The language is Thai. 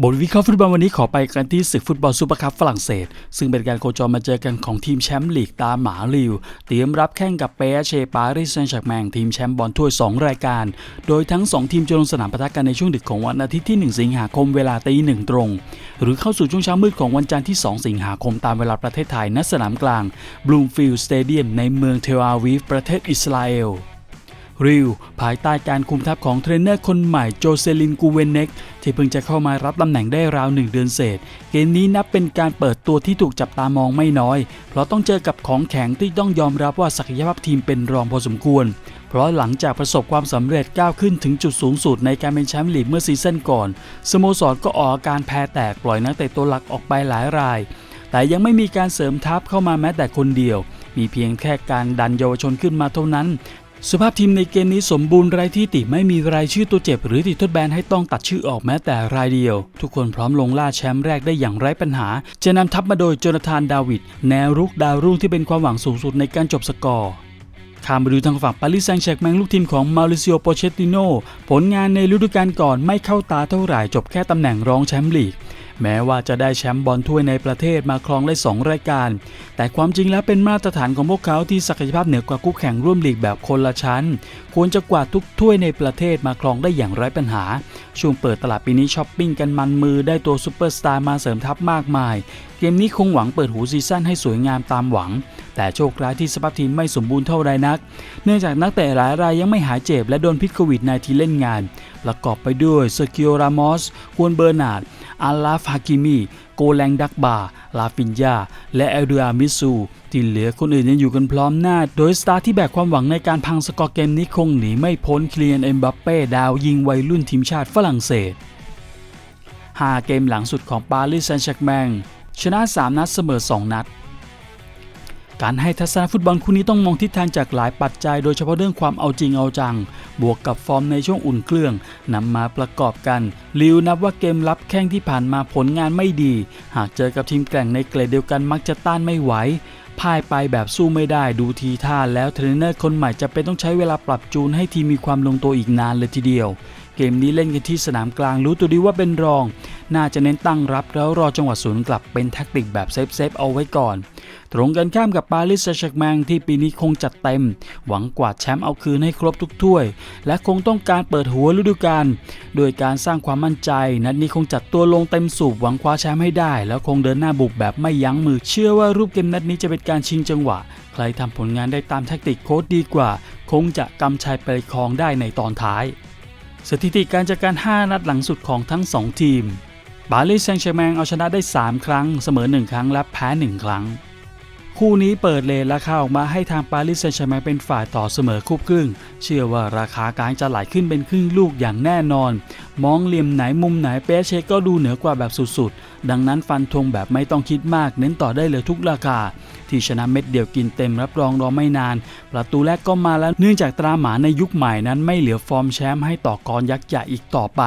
บทวิเคราะห์ฟุตบอลวันนี้ขอไปกันที่ศึกฟุตบอลซูเปอร์คัพฝรั่งเศส ซึ่งเป็นการโคจรมาเจอกันของทีมแชมป์ลีกตามหมาลิว เตรียมรับแข่งกับเปเชปารีสแซงต์แชร์แมงทีมแชมป์บอลถ้วย 2 รายการ โดยทั้ง 2 ทีมจะลงสนามปะทะกันในช่วงดึกของวันอาทิตย์ที่ 1 สิงหาคมเวลาตีหนึ่งตรง หรือเข้าสู่ช่วงเช้ามืดของวันจันทร์ที่ 2 สิงหาคมตามเวลาประเทศไทยณสนามกลางบลูมฟิลด์สเตเดียมในเมืองเทลอาวีฟประเทศอิสราเอล ริวภายใต้การคุมทัพของเทรนเนอร์คนใหม่โจเซลินกูเวนเน็กที่เพิ่งจะเข้ามารับตำแหน่งได้ราวหนึ่งเดือนเศษ เกมนี้นับเป็นการเปิดตัวที่ถูกจับตามองไม่น้อย เพราะต้องเจอกับของแข็งที่ต้องยอมรับว่าศักยภาพทีมเป็นรองพอสมควร เพราะหลังจากประสบความสำเร็จก้าวขึ้นถึงจุดสูงสุดในการเป็นแชมป์ลีกเมื่อซีซั่นก่อน สโมสรก็ออกอาการแพ้แตกปล่อยนักเตะตัวหลักออกไปหลายราย แต่ยังไม่มีการเสริมทัพเข้ามาแม้แต่คนเดียวมีเพียงแค่การดันเยาวชนขึ้นมาเท่านั้น สภาพทีมในเกมนี้สมบูรณ์ไร้ที่ติไม่มีรายชื่อตัวเจ็บ หรือติดทดแบนให้ต้องตัดชื่อออกแม้แต่รายเดียว ทุกคนพร้อมลงล่าแชมป์แรกได้อย่างไร้ปัญหา จะนำทัพมาโดยโจนาธานดาวิดแนวรุกดาวรุ่งที่เป็นความหวังสูงสุดในการจบสกอร์ข้ามไปดูทางฝั่งปารีสแซงต์แชร์แมงลูกทีมของมาริซิโอโปเชตติโนผลงานในฤดูกาลก่อนไม่เข้าตาเท่าไหร่จบแค่ตำแหน่งรองแชมป์ลีก แม้ว่าจะได้แชมป์บอลถ้วยในประเทศมาครองได้2รายการ แต่ความจริงแล้วเป็นมาตรฐานของพวกเขาที่ศักยภาพเหนือกว่าคู่แข่งร่วมลีกแบบคนละชั้น ควรจะกวาดทุกถ้วยในประเทศมาครองได้อย่างไร้ปัญหา ช่วงเปิดตลาดปีนี้ช้อปปิ้งกันมันมือได้ตัวซูเปอร์สตาร์มาเสริมทัพมากมาย เกมนี้คงหวังเปิดหูซีซั่นให้สวยงามตามหวัง แต่โชคร้ายที่สภาพทีมไม่สมบูรณ์เท่าใดนัก เนื่องจากนักเตะหลายรายยังไม่หายเจ็บและโดนพิษโควิด -19 เล่นงาน ประกอบไปด้วยเซอร์กิโอรามอสควนเบอร์นาดอาลาฟฮากิมีโกแลงดักบา ลาฟินยา และเอลดูอามิสูที่เหลือคนอื่นยังอยู่กันพร้อมหน้า โดยสตาร์ที่แบกความหวังในการพังสกอร์เกมนี้คงหนีไม่พ้นเคลียนเอ็มบัปเป้ดาวยิงวัยรุ่นทีมชาติฝรั่งเศส5เกมหลังสุดของปารีสแซงต์แชร์แมงชนะ 3 นัดเสมอ 2 นัด การให้ทัศนฟุตบอลคู่นี้ต้องมองทิศทางจากหลายปัจจัย โดยเฉพาะเรื่องความเอาจริงเอาจัง บวกกับฟอร์มในช่วงอุ่นเครื่องนำมาประกอบกัน ลิวนับว่าเกมรับแข้งที่ผ่านมาผลงานไม่ดี หากเจอกับทีมแกร่งในเกรดเดียวกันมักจะต้านไม่ไหวพ่ายไปแบบสู้ไม่ได้ดูทีท่าแล้วเทรนเนอร์คนใหม่จะเป็นต้องใช้เวลาปรับจูนให้ทีมมีความลงตัวอีกนานเลยทีเดียว เกมนี้เล่นกันที่สนามกลางรู้ตัวดีว่าเป็นรอง น่าจะเน้นตั้งรับแล้วรอจังหวะสวนกลับเป็นแท็กติกแบบเซฟเซฟเอาไว้ก่อน ตรงกันข้ามกับปารีสแซงต์แชร์แมงที่ปีนี้คงจัดเต็ม หวังกวาดแชมป์เอาคืนให้ครบทุกถ้วย และคงต้องการเปิดหัวฤดูกาลโดยการสร้างความมั่นใจ นัดนี้คงจัดตัวลงเต็มสูบหวังคว้าแชมป์ให้ได้ แล้วคงเดินหน้าบุกแบบไม่ยั้งมือเชื่อว่ารูปเกมนัดนี้จะเป็นการชิงจังหวะ ใครทำผลงานได้ตามแท็กติกโค้ดดีกว่า คงจะกำชัยไปครองได้ในตอนท้ายสถิติการจัดการ 5 นัดหลังสุดของทั้ง 2 ทีม ปารีสแซงต์แชร์แมงเอาชนะได้ 3 ครั้ง เสมอ 1 ครั้งและแพ้ 1 ครั้ง คู่นี้เปิดเลนราคาออกมาให้ทางปารีสแซงต์แชร์แมงเป็นฝ่ายต่อเสมอคู่ครึ่ง เชื่อว่าราคากลางจะไหลขึ้นเป็นครึ่งลูกอย่างแน่นอน มองเหลี่ยมไหนมุมไหนเปเชก็ดูเหนือกว่าแบบสุดๆ ดังนั้นฟันธงแบบไม่ต้องคิดมาก เน้นต่อได้เลยทุกราคาที่ชนะเม็ดเดียวกินเต็มรับรองรอไม่นาน ประตูแรกก็มาแล้วเนื่องจากตราหมาในยุคใหม่นั้นไม่เหลือฟอร์มแชมป์ให้ต่อกรยักษ์ใหญ่อีกต่อไป